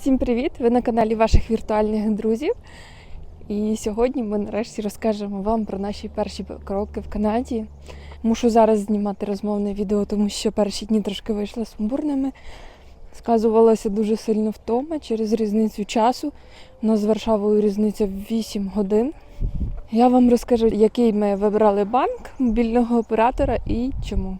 Всім привіт! Ви на каналі ваших віртуальних друзів. І сьогодні ми нарешті розкажемо вам про наші перші кроки в Канаді. Мушу зараз знімати розмовне відео, тому що перші дні трошки вийшли сумбурними. Сказувалася дуже сильно втома через різницю часу. У нас з Варшавою різниця 8 годин. Я вам розкажу, який ми вибрали банк мобільного оператора і чому.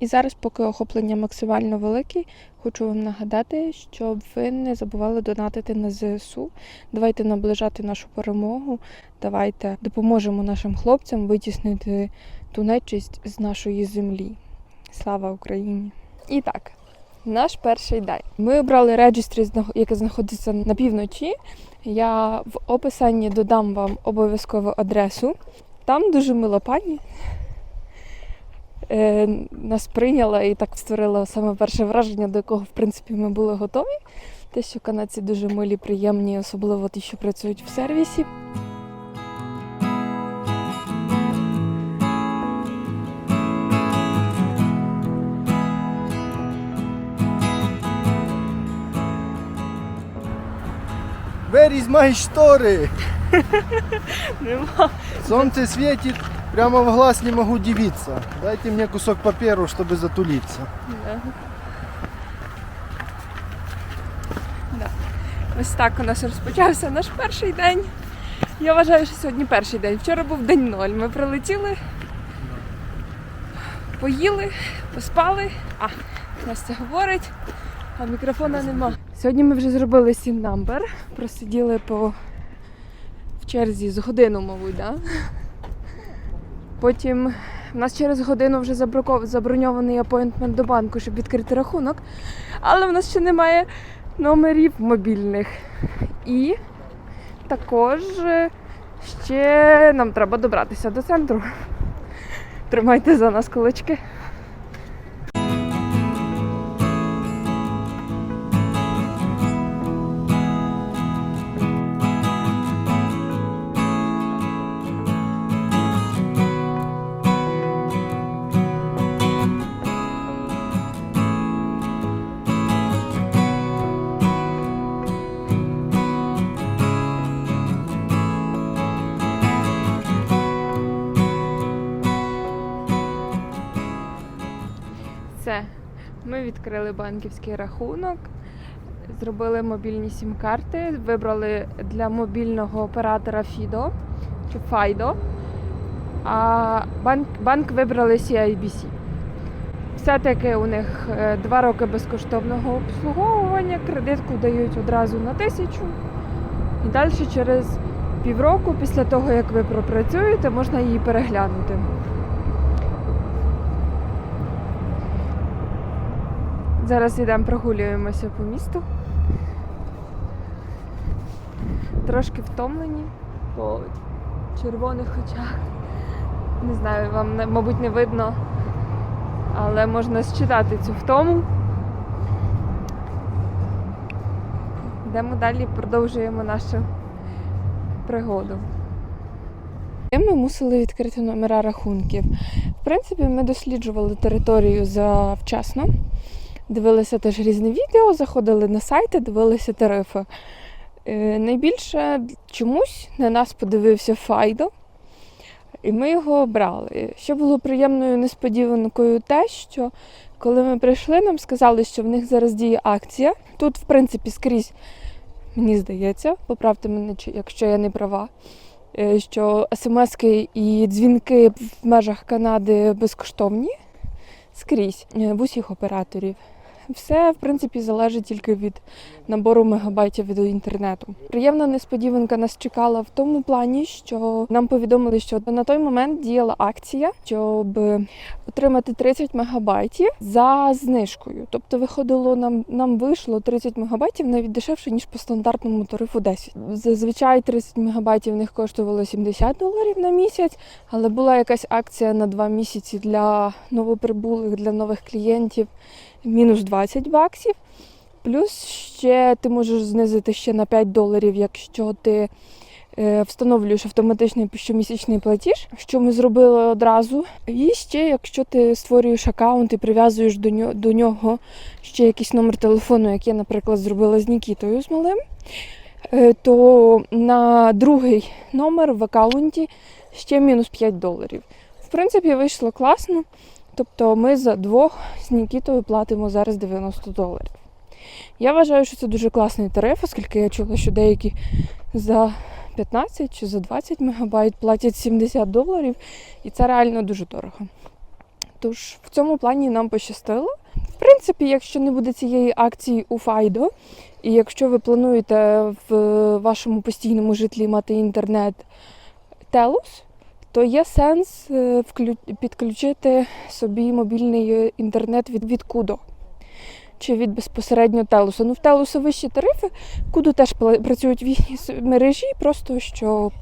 І зараз, поки охоплення максимально велике, хочу вам нагадати, щоб ви не забували донатити на ЗСУ. Давайте наближати нашу перемогу. Давайте допоможемо нашим хлопцям витіснити ту нечисть з нашої землі. Слава Україні! І так, наш перший день. Ми обрали реджістрі, яке знаходиться на півночі. Я в описанні додам вам обов'язково адресу. Там дуже мила пані е, нас прийняла і так створила саме перше враження, до якого в принципі ми були готові. Те, що канадці дуже милі, приємні, особливо ті, що працюють в сервісі. Where is my шторы? Нема. Солнце светит, прямо в глаз не могу дивиться. Дайте мне кусок паперу, чтобы затулиться. Да. Да. Ось так у нас розпочався наш перший день. Я вважаю, що сьогодні перший день. Вчора був день ноль. Ми прилетіли, поїли, поспали. А, Настя говорить, а мікрофона нема. Сьогодні ми вже зробили сім намбер. Просиділи по в черзі з годину, мабуть, да? Потім у нас через годину вже заброньований апоінтмент до банку, щоб відкрити рахунок. Але в нас ще немає номерів мобільних. І також е, ще нам треба добратися до центру. Тримайте за нас кулачки. Ми відкрили банківський рахунок, зробили мобільні сім-карти, вибрали для мобільного оператора FIDO чи FIDO, а банк, банк вибрали CIBC. Все-таки у них е, два роки безкоштовного обслуговування, кредитку дають одразу на тисячу. І далі через півроку, після того як ви пропрацюєте, можна її переглянути. Зараз йдемо прогулюємося по місту. Трошки втомлені по червоних очах. Не знаю, вам мабуть не видно, але можна считати цю втому. Йдемо далі, продовжуємо нашу пригоду. Ми мусили відкрити номера рахунків. В принципі, ми досліджували територію завчасно. Дивилися теж різні відео, заходили на сайти, дивилися тарифи. Е, найбільше чомусь на нас подивився Файдо, і ми його обрали. Що було приємною несподіванкою, те, що коли ми прийшли, нам сказали, що в них зараз діє акція. Тут, в принципі, скрізь, мені здається, поправте мене, якщо я не права, е, що смски і дзвінки в межах Канади безкоштовні скрізь е, в усіх операторів. Все, в принципі, залежить тільки від набору мегабайтів від інтернету. Приємна несподіванка нас чекала в тому плані, що нам повідомили, що на той момент діяла акція, щоб отримати 30 мегабайтів за знижкою. Тобто виходило нам, нам вийшло 30 мегабайтів навіть дешевше, ніж по стандартному тарифу 10. Зазвичай 30 мегабайтів в них коштувало 70 доларів на місяць, але була якась акція на 2 місяці для новоприбулих, для нових клієнтів мінус 20 баксів. Плюс ще ти можеш знизити ще на 5 доларів, якщо ти е, встановлюєш автоматичний щомісячний платіж, що ми зробили одразу. І ще, якщо ти створюєш аккаунт і прив'язуєш до нього, до нього ще якийсь номер телефону, як я, наприклад, зробила з Нікітою з малим, е, то на другий номер в аккаунті ще мінус 5 доларів. В принципі, вийшло класно. Тобто ми за двох з Нікітою платимо зараз 90 доларів. Я вважаю, що це дуже класний тариф, оскільки я чула, що деякі за 15 чи за 20 мегабайт платять 70 доларів, і це реально дуже дорого. Тож в цьому плані нам пощастило. В принципі, якщо не буде цієї акції у Файдо, і якщо ви плануєте в вашому постійному житлі мати інтернет Телус, то є сенс е, підключити собі мобільний е, інтернет від, від Кудо чи від безпосередньо Телуса. Ну, в Телуса вищі тарифи, Кудо теж працюють в їхній мережі, просто щоб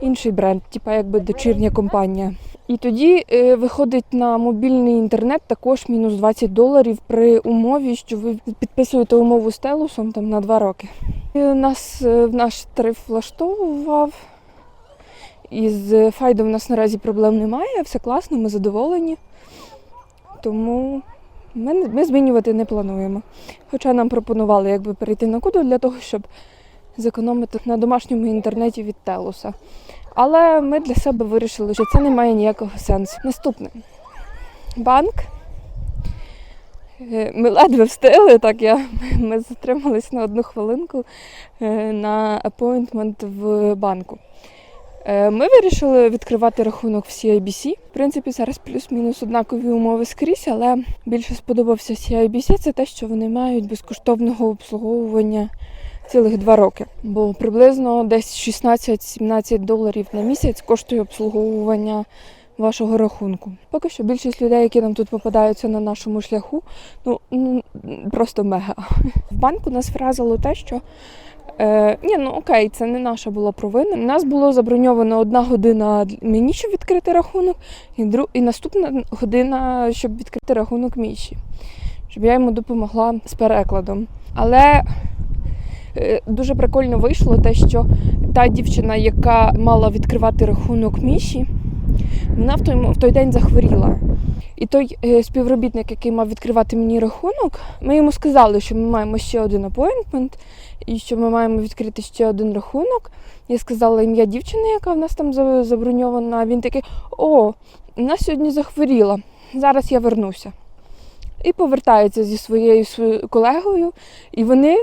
інший бренд, типа якби дочірня компанія. І тоді е, виходить на мобільний інтернет також мінус 20 доларів при умові, що ви підписуєте умову з Телусом там на 2 роки. І нас наш тариф влаштовував. І з Файдом у нас наразі проблем немає, все класно, ми задоволені. Тому ми, ми змінювати не плануємо. Хоча нам пропонували якби перейти на куду для того, щоб зекономити на домашньому інтернеті від Телуса. Але ми для себе вирішили, що це не має ніякого сенсу. Наступне банк. Е, Ми ледве встигли, так я, ми затримались на одну хвилинку е, на апойнтмент в банку. Е, Ми вирішили відкривати рахунок в CIBC. В принципі, зараз плюс-мінус однакові умови скрізь, але більше сподобався CIBC це те, що вони мають безкоштовного обслуговування цілих два роки. Бо приблизно десь 16-17 доларів на місяць коштує обслуговування вашого рахунку. Поки що більшість людей, які нам тут попадаються на нашому шляху, ну просто мега. В банку нас вразило те, що Е, ні, ну окей, це не наша була провина. У нас було заброньовано одна година мені, щоб відкрити рахунок, і, дру... і наступна година, щоб відкрити рахунок Міші, щоб я йому допомогла з перекладом. Але е, дуже прикольно вийшло те, що та дівчина, яка мала відкривати рахунок Міші, вона в той, в той день захворіла. І той е, співробітник, який мав відкривати мені рахунок, ми йому сказали, що ми маємо ще один апойнтмент і що ми маємо відкрити ще один рахунок. Я сказала ім'я дівчини, яка в нас там заброньована. Він такий: О, вона сьогодні захворіла. Зараз я вернуся. І повертається зі своєю колегою, і вони,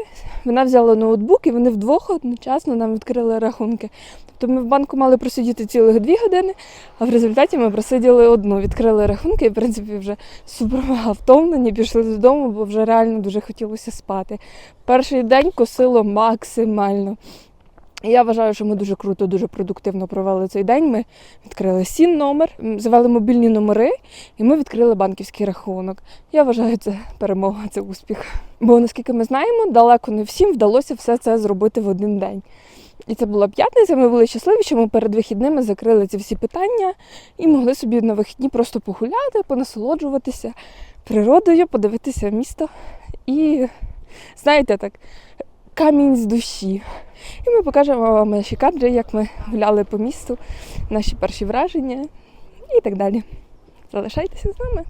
вона взяла ноутбук, і вони вдвох одночасно нам відкрили рахунки. Тобто ми в банку мали просидіти цілих дві години, а в результаті ми просиділи одну, відкрили рахунки і, в принципі, вже супер втомлені, пішли додому, бо вже реально дуже хотілося спати. Перший день косило максимально. Я вважаю, що ми дуже круто, дуже продуктивно провели цей день. Ми відкрили сін номер, м, завели мобільні номери, і ми відкрили банківський рахунок. Я вважаю, це перемога, це успіх. Бо наскільки ми знаємо, далеко не всім вдалося все це зробити в один день. І це була п'ятниця. Ми були щасливі, що ми перед вихідними закрили ці всі питання і могли собі на вихідні просто погуляти, понасолоджуватися природою, подивитися місто і, знаєте, так, камінь з душі. І ми покажемо вам наші кадри, як ми гуляли по місту, наші перші враження і так далі. Залишайтеся з нами.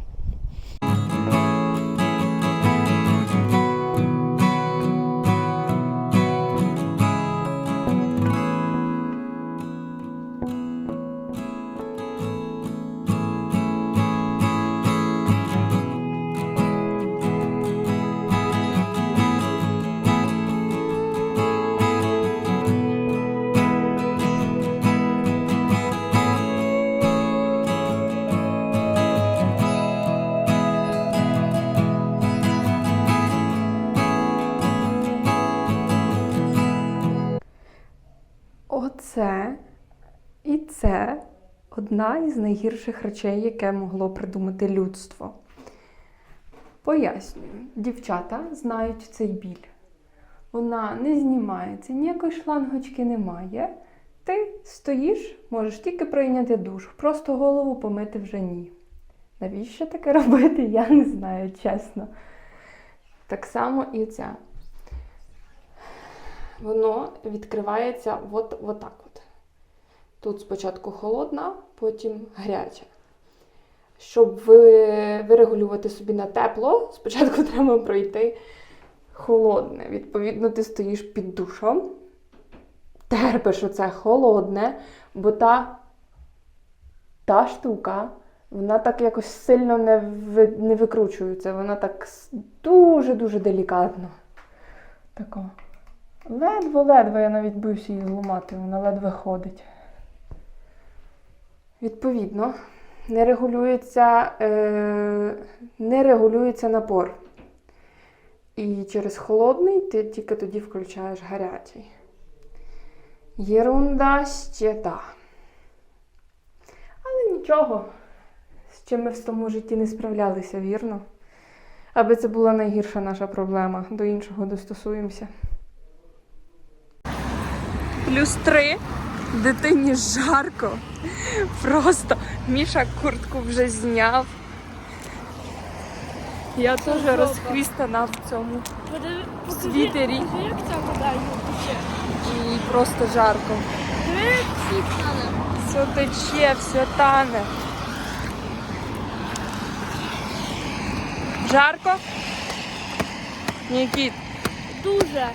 Одна із найгірших речей, яке могло придумати людство. Пояснюю, дівчата знають цей біль. Вона не знімається, ніякої шлангочки немає. Ти стоїш, можеш тільки прийняти душ, просто голову помити вже ні. Навіщо таке робити, я не знаю, чесно. Так само і ця. воно відкривається от, от так от. Тут спочатку холодна, потім гаряча. Щоб ви, вирегулювати собі на тепло, спочатку треба пройти холодне. Відповідно, ти стоїш під душом, терпиш оце холодне, бо та, та штука, вона так якось сильно не, ви, не викручується. Вона так дуже-дуже делікатно. Тако. Ледве-ледве я навіть боюся її зламати, вона ледве ходить. Відповідно, не регулюється, е, не регулюється напор. І через холодний ти тільки тоді включаєш гарячий. Єрунда ще та. Але нічого, з чим ми в тому житті не справлялися, вірно? Аби це була найгірша наша проблема. До іншого достосуємося. Плюс три. Дитині жарко. Просто Міша куртку вже зняв. Я теж розхвістана в цьому світері як ця вода тече. і просто жарко. Все тече, все тане. Жарко? Нікіт. Дуже.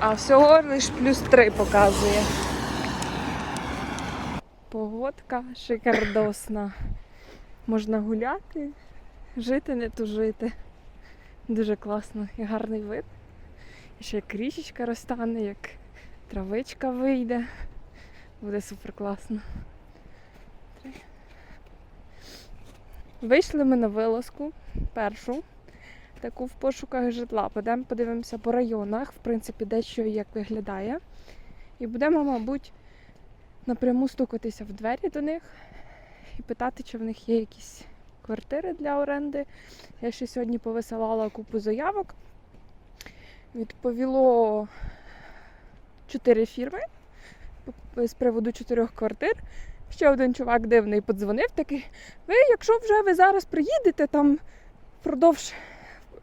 А всього лиш плюс 3 показує. Погодка шикардосна. Можна гуляти, жити, не тужити. Дуже класно і гарний вид. І ще як річечка розтане, як травичка вийде. Буде супер класно. Вийшли ми на вилазку першу таку в пошуках житла. Підемо подивимося по районах, в принципі, де що і як виглядає. І будемо, мабуть, напряму стукатися в двері до них і питати, чи в них є якісь квартири для оренди. Я ще сьогодні повисилала купу заявок. Відповіло чотири фірми з приводу чотирьох квартир. Ще один чувак дивний подзвонив такий. Ви, якщо вже ви зараз приїдете там впродовж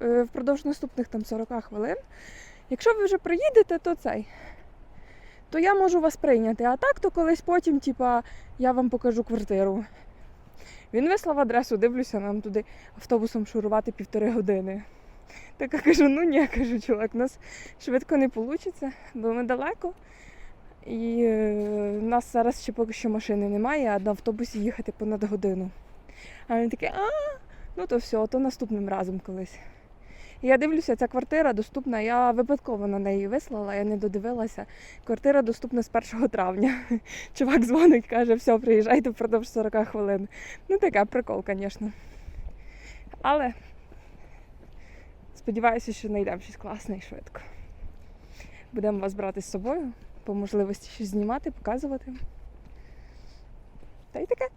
е, впродовж наступних там 40 хвилин. Якщо ви вже приїдете, то цей. То я можу вас прийняти. А так, то колись потім, типа, я вам покажу квартиру. Він вислав адресу, дивлюся, нам туди автобусом шурувати півтори години. Так я кажу, ну ні, кажу, чувак, у нас швидко не вийде, бо ми далеко. І е, в нас зараз ще поки що машини немає, а на автобусі їхати понад годину. А він такий, а, ну то все, то наступним разом колись. Я дивлюся, ця квартира доступна. Я випадково на неї вислала, я не додивилася. Квартира доступна з 1 травня. Чувак дзвонить, каже, все, приїжджайте впродовж 40 хвилин. Ну, таке прикол, звісно. Але сподіваюся, що знайдемо щось класне і швидко. Будемо вас брати з собою, по можливості щось знімати, показувати. Та й таке.